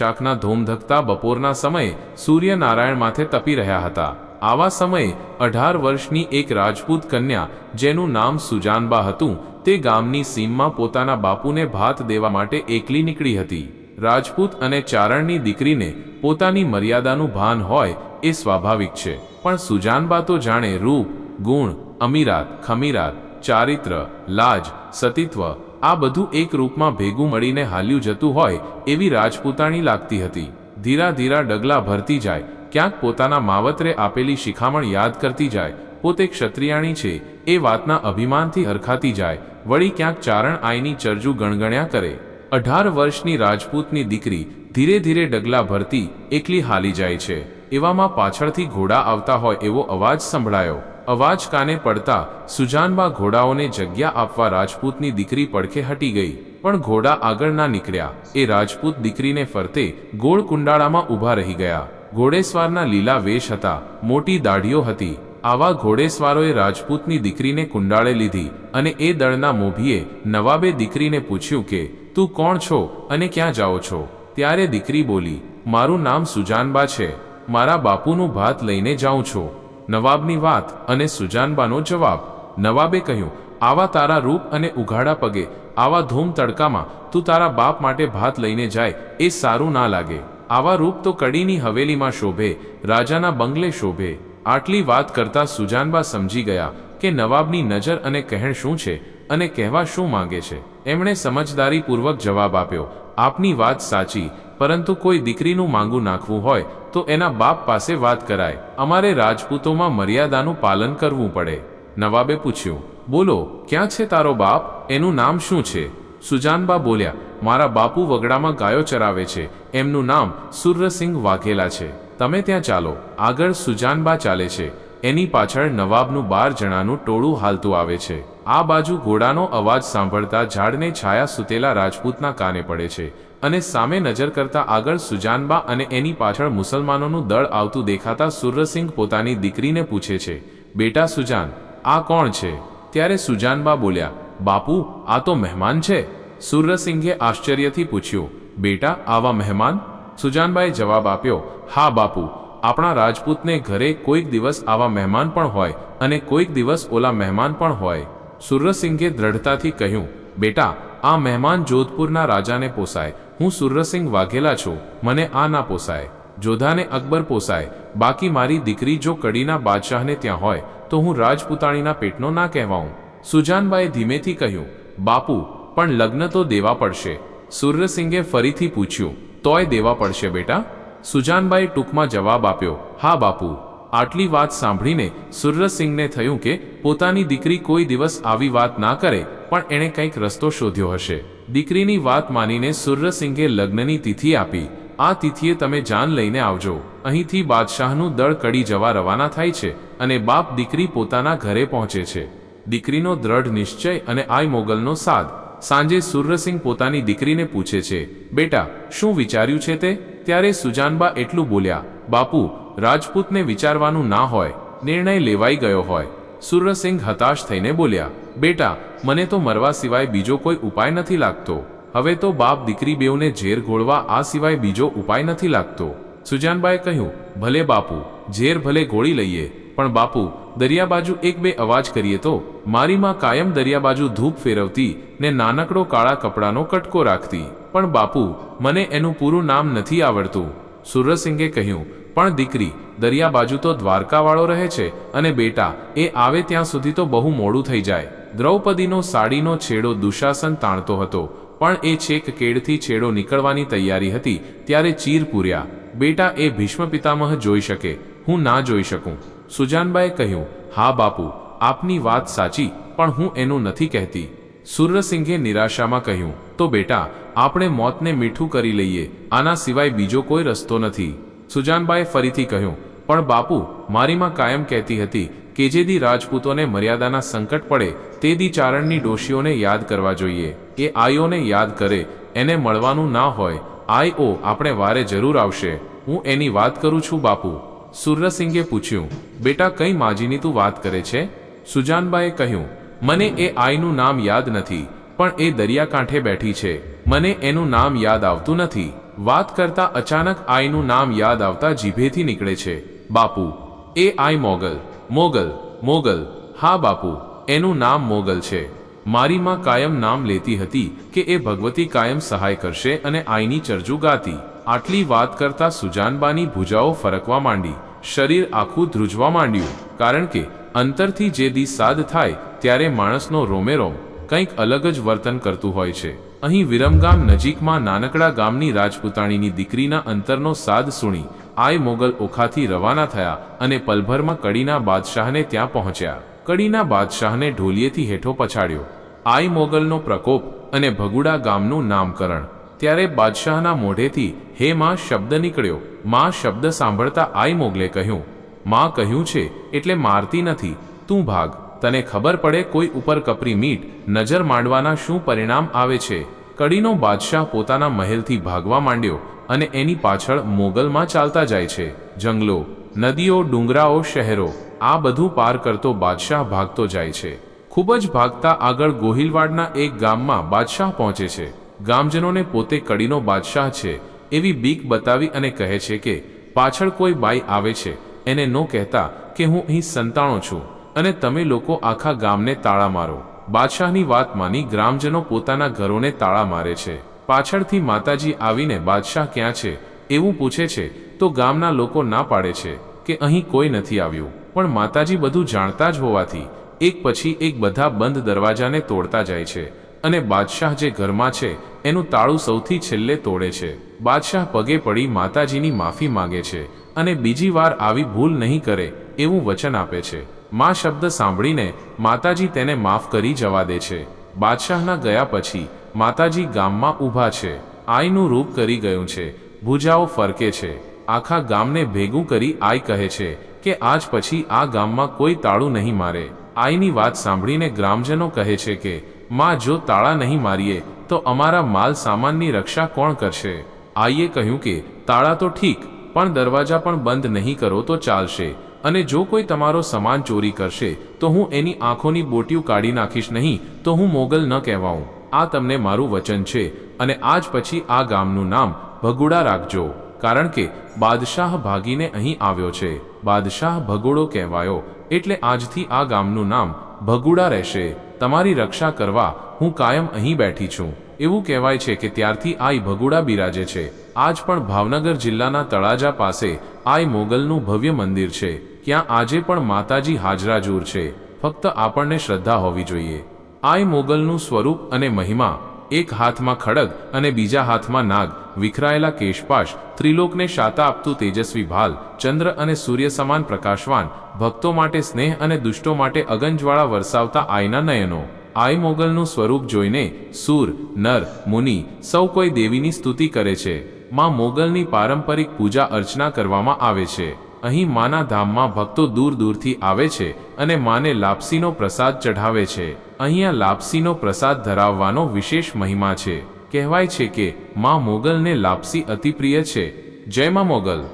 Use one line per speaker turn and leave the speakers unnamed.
વૈશાખના ધોમધકતા બપોરના સમયે સૂર્યનારાયણ માથે તપી રહ્યા હતા. આવા સમયે અઢાર વર્ષની એક રાજપૂત કન્યા, જેનું નામ સુજાનબા હતું, તે ગામની સીમમાં પોતાના બાપુને ભાત દેવા માટે એકલી નીકળી હતી. રાજપૂત અને ચારણની દીકરીને પોતાની મર્યાદાનું ભાન હોય એ સ્વાભાવિક છે. પણ સુજાનબા તો જાણે રૂપ, ગુણ, અમીરાત, ખમીરાત, ચારિત્ર, લાજ, સતીત્વ આ બધું એક રૂપમાં ભેગું મળીને હાલ્યું જતું હોય એવી રાજપૂતાણી લાગતી હતી. ધીરા ધીરા ડગલા ભરતી જાય, ક્યાંક પોતાના માવતરે આપેલી શિખામણ યાદ કરતી જાય, પોતે ક્ષત્રિયાણી છે, એ વાતના અભિમાનથી હરખાતી જાય, વળી ક્યાંક ચારણ આઈની ચરજુ ગણગણ્યા કરે. અઢાર વર્ષની રાજપૂતની દીકરી ધીરે ધીરે ડગલા ભરતી, એકલી હાલી જાય છે, એવામાં પાછળથી ઘોડા આવતા હોય એવો અવાજ સંભળાયો. અવાજ કાને પડતા સુજાનબા ઘોડાઓને જગ્યા આપવા રાજપૂતની દીકરી પડખે હટી ગઈ, પણ ઘોડા આગળ ના નીકળ્યા. એ રાજપૂત દીકરીને ફરતે ગોળ કુંડાળામાં ઊભા રહી ગયા. ઘોડેસવારના લીલા વેશ હતા, મોટી દાઢીઓ હતી. આવા ઘોડેસવારોએ રાજપૂતની દીકરીને કુંડાળે લીધી અને એ દળના મોભીએ નવાબે દીકરીને પૂછ્યું કે, તું કોણ છો અને ક્યાં જાઓ છો? ત્યારે દીકરી બોલી, મારું નામ સુજાનબા છે. મારા બાપુનું ભાત લઈને જાઉં છું. નવાબની વાત અને સુજાનબાનો જવાબ. નવાબે કહ્યું, આવા તારા રૂપ અને ઉઘાડા પગે, આવા ધૂમ તડકામાં તું તારા બાપ માટે ભાત લઈને જાય, એ સારું ના લાગે. આવા રૂપ તો કડીની હવેલીમાં શોભે, રાજાના બંગલે શોભે. આટલી વાત કરતા સુજાનબા સમજી ગયા કે નવાબની નજર અને કહેણ શું છે અને કહેવા શું માંગે છે. એમણે સમજદારીપૂર્વક જવાબ આપ્યો આપની વાત સાચી, પરંતુ કોઈ દીકરીનું માંગુ નાખવું હોય, તો એના બાપ પાસે વાત કરાય. અમારે રાજપૂતોમાં મર્યાદાનું પાલન કરવું પડે. નવાબે પૂછ્યું, બોલો, ક્યાં છે તારો બાપ? એનું નામ શું છે? સુજાનબા બોલ્યા, મારા બાપુ વગડામાં ગાયો ચરાવે છે. એમનું નામ સુર્રસિંહ વાઘેલા છે. તમે ત્યાં ચાલો. આગળ સુજાનબા ચાલે છે. એની પાછળ નવાબનું બાર જણાનું ટોળું હાલતું આવે છે. આ બાજુ ઘોડાનો અવાજ સાંભળતા ઝાડને છાયા સૂતેલા રાજપૂતના કાને પડે છે અને સામે નજર કરતા આગળ સુજાનબા અને એની પાછળ મુસલમાનોનું દળ આવતું દેખાતા સુરસિંહ પોતાની દીકરીને પૂછે છે, બેટા સુજાન, આ કોણ છે? ત્યારે સુજાનબા બોલ્યા, બાપુ, આ તો મહેમાન છે. સુરસિંઘે આશ્ચર્યથી પૂછ્યું, બેટા, આવા મહેમાન? સુજાનબાએ જવાબ આપ્યો, હા બાપુ આપણા રાજપૂતને ઘરે કોઈક દિવસ આવા મહેમાન પણ હોય અને કોઈક દિવસ ઓલા મહેમાન પણ હોય. સુરસિંહે દ્રઢતાથી કહ્યું, બેટા, આ મહેમાન જોધપુરના રાજાને પોસાય. હું સુરસિંહ વાઘેલા છું. મને આ ના પોસાય. જોધાને અકબર પોસાય. બાકી મારી દીકરી જો કડીના બાદશાહને ત્યાં હોય, તો હું રાજપૂતાણીના પેટનો ના કહેવાઉં. સુજાનબાએ ધીમેથી કહ્યું, બાપુ, પણ લગ્ન તો દેવા પડશે. સુરસિંહે ફરીથી પૂછ્યું, તોય દેવા પડશે, બેટા? સુજાનબાએ ટૂંકમાં જવાબ આપ્યો, હા, બાપુ. આટલી વાત સાંભળીને સુરસિંહને થયું કે પોતાની દીકરી કોઈ દિવસ આવી વાત ના કરે, પણ એણે કંઈક રસ્તો શોધ્યો હશે. દીકરીની વાત માનીને સુરસિંહે લગ્નની તિથિ આપી. આ તિથિએ તમે જાન લઈને આવજો. અહીંથી બાદશાહનું દળ કડી જવા રવાના થાય છે અને બાપ દીકરી પોતાના ઘરે પહોંચે છે. દીકરીનો દ્રઢ નિશ્ચય અને આઈ મોગલનો સાદ. સાંજે સુરસિંહ પોતાની દીકરીને પૂછે છે, બેટા, શું વિચાર્યું છે તે? ત્યારે સુજાનબા એટલું બોલ્યા, બાપુ, રાજપૂતને વિચારવાનું ના હોય, નિર્ણય લેવાઈ ગયો હોય. સુરસિંહ હતાશ થઈને બોલ્યા, બેટા, મને તો મરવા સિવાય બીજો કોઈ ઉપાય નથી લાગતો. હવે તો બાપ દીકરી બેઉને ઝેર ઘોળવા આ સિવાય બીજો ઉપાય નથી લાગતો. સુજાનબાએ કહ્યું, ભલે બાપુ, ઝેર ભલે ઘોળી લઈએ પણ બાપુ દરિયા બાજુ એક બે અવાજ કરીએ તો? મારી માં કાયમ દરિયા બાજુ ધૂપ ફેરવતી ને નાનકડો કાળા કપડાનો કટકો રાખતી. પણ બાપુ, મને એનું પૂરું નામ નથી આવડતું. સુરસિંહે કહ્યું, પણ દીકરી દરિયા બાજુ તો દ્વારકાવાળો રહે છે અને બેટા, એ આવે ત્યાં સુધી તો બહુ મોડું થઈ જાય. દ્રૌપદીનો સાડીનો છેડો દુશાસન તાણતો હતો, પણ એ છેક કેડથી છેડો નીકળવાની તૈયારી હતી, ત્યારે ચીર પૂર્યા. બેટા, એ ભીષ્મ પિતામહ જોઈ શકે. હું ના જોઈ શકું. સુજાનબાએ કહ્યું, હા બાપુ, આપની વાત સાચી, પણ હું એનું નથી કહેતી. સુરસિંહે નિરાશામાં કહ્યું, તો બેટા, આપણે મોતને મીઠું કરી લઈએ, આના સિવાય બીજો કોઈ રસ્તો નથી. સુજાનબાએ ફરીથી કહ્યું, પણ બાપુ, મારીમાં કાયમ કહેતી હતી કે જે દી રાજપૂતોને મર્યાદાના સંકટ પડે, તે દી ચારણની ડોશીઓને યાદ કરવા જોઈએ એ આઈઓને યાદ કરે, એને મળવાનું ના હોય, આઈઓ આપણે વારે જરૂર આવશે. હું એની વાત કરું છું બાપુ. સુરસિંહે પૂછ્યું, બેટા, કઈ માજીની તું વાત કરે છે? સુજાનબાએ કહ્યું, મને એ આઈનું નામ યાદ નથી, પણ એ દરિયાકાંઠે બેઠી છે. મને એનું નામ યાદ આવતું નથી. વાત કરતા અચાનક આઈનું નામ યાદ આવતા જીભેથી નીકળે છે. બાપુ, એ આઈ મોગલ મોગલ મોગલ, હા બાપુ, એનું નામ મોગલ છે. મારી માં કાયમ નામ લેતી હતી કે એ ભગવતી કાયમ સહાય કરશે અને આઈની ચરજુ ગાતી. આટલી વાત કરતા સુજાનબાની ભુજાઓ ફરકવા માંડી. શરીર આખું ધ્રુજવા માંડ્યું. કારણ કે, અંતરથી જે દી સાદ થાય, ત્યારે માણસનો રોમેરોમ કંઈક અલગ જ વર્તન કરતું હોય છે. અહીં વિરમગામ નજીકમાં નાનકડા ગામની રાજપૂતાણીની દીકરીના અંતરનો સાદ સુણી, આય મોગલ ઓખાથી રવાના થયા અને પલભરમાં કડીના બાદશાહને ત્યાં પહોંચ્યા. કડીના બાદશાહને ઢોલિયેથી હેઠો પછાડ્યો. આય મોગલનો પ્રકોપ અને ભગુડા ગામનું નામકરણ. ત્યારે બાદશાહના મોઢેથી હે માં શબ્દ નીકળ્યો. માં શબ્દ સાંભળતા આઈ મોગલે કહ્યું, માં કહ્યું છે, એટલે મારતી નથી. તું ભાગ. તને ખબર પડે કોઈ ઉપર કપરી મીટ, નજર માંડવાના શું પરિણામ આવે છે. કડીનો બાદશાહ પોતાના મહેલથી ભાગવા માંડ્યો અને એની પાછળ મોગલમાં ચાલતા જાય છે. જંગલો, નદીઓ, ડુંગરાઓ, શહેરો, આ બધું પાર કરતો બાદશાહ ભાગતો જાય છે. ખૂબ જ ભાગતા આગળ ગોહિલવાડના એક ગામમાં બાદશાહ પહોંચે છે. ગામજનોને પોતે કડીનો બાદશાહ છે, એવી બીક બતાવી અને કહે છે કે, પાછળ કોઈ બાઈ આવે છે, એને નો કહેતા કે હું અહીં સંતાણો છું, અને તમે લોકો આખા ગામને તાળા મારો. બાદશાહની વાત માની ગ્રામજનો પોતાના ઘરોને તાળા મારે છે. પાછળથી માતાજી આવીને બાદશાહ ક્યાં છે, એવું પૂછે છે, તો ગામના લોકો ના પાડે છે, કે અહીં કોઈ નથી આવ્યું. પણ માતાજી બધું જાણતા જ હોવાથી, એક પછી એક બધા બંધ દરવાજાને તોડતા જાય છે. અને બાદશાહ જે ઘરમાં છે, એનું તાળું સૌથી છેલ્લે તોડે છે. બાદશાહ પગે પડી માતાજીની માફી માંગે છે અને બીજી વાર આવી ભૂલ નહીં કરે એવું વચન આપે છે. મા શબ્દ સાંભળીને માતાજી તેને માફ કરી જવા દે છે. બાદશાહના ગયા પછી માતાજી ગામમાં ઊભા છે. આઈનું રૂપ કરી ગયું છે. ભુજાઓ ફરકે છે. આખા ગામને ભેગું કરી આઈ કહે છે કે આજ પછી આ ગામમાં કોઈ તાળું નહીં મારે. આઈની વાત સાંભળીને ગ્રામજનો કહે છે કે માં જો તાળા નહીં મારીએ, તો અમારા માલ સામાનની રક્ષા કોણ કરશે? આઈએ કહ્યું કે, તાળા તો ઠીક, પણ દરવાજા પણ બંધ નહીં કરો તો ચાલશે. અને જો કોઈ તમારો સામાન ચોરી કરશે, તો હું એની આંખોની બોટિયું કાઢી નાખીશ નહીં, તો હું મોગલ ન કહેવાઉં. આ તમને મારું વચન છે, અને આજ પછી આ ગામનું નામ ભગુડા રાખજો. કારણ કે, બાદશાહ ભાગીને અહીં આવ્યો છે. બાદશાહ ભગોડો કહેવાયો, એટલે આજથી આ ગામનું નામ ભગુડા રહેશે. તમારી રક્ષા કરવા હું કાયમ અહીં બેઠી છું. એવું કહેવાય છે કે ત્યારથી આઈ ભગુડા બિરાજે છે. આજ પણ ભાવનગર જિલ્લાના તળાજા પાસે આઈ મોગલનું ભવ્ય મંદિર છે. ત્યાં આજે પણ માતાજી હાજરાજૂર છે. ફક્ત આપણને શ્રદ્ધા હોવી જોઈએ. આઈ મોગલનું સ્વરૂપ અને મહિમા એક હાથમાં ખડગ અને બીજા હાથમાં નાગ, વિખરાયેલા કેશપાશ, ત્રિલોકને શાતા આપતું તેજસ્વી ભાલ, ચંદ્ર અને સૂર્ય સમાન પ્રકાશવાન, ભક્તો માટે સ્નેહ અને દુષ્ટો માટે અગંજવાળા વરસાવતા આયના નયનો. આય મોગલનું સ્વરૂપ જોઈને સૂર, નર, મુનિ સૌ કોઈ દેવીની સ્તુતિ કરે છે. માં મોગલની પારંપરિક પૂજા અર્ચના કરવામાં આવે છે. અહીં માના ધામમાં ભક્તો દૂર દૂરથી આવે છે અને માને લાપસીનો પ્રસાદ ચઢાવે છે. અહીંયા લાપસીનો પ્રસાદ ધરાવવાનો વિશેષ મહિમા છે. કહેવાય છે કે મા મોગલને લાપસી અતિપ્રિય છે. જય મા મોગલ.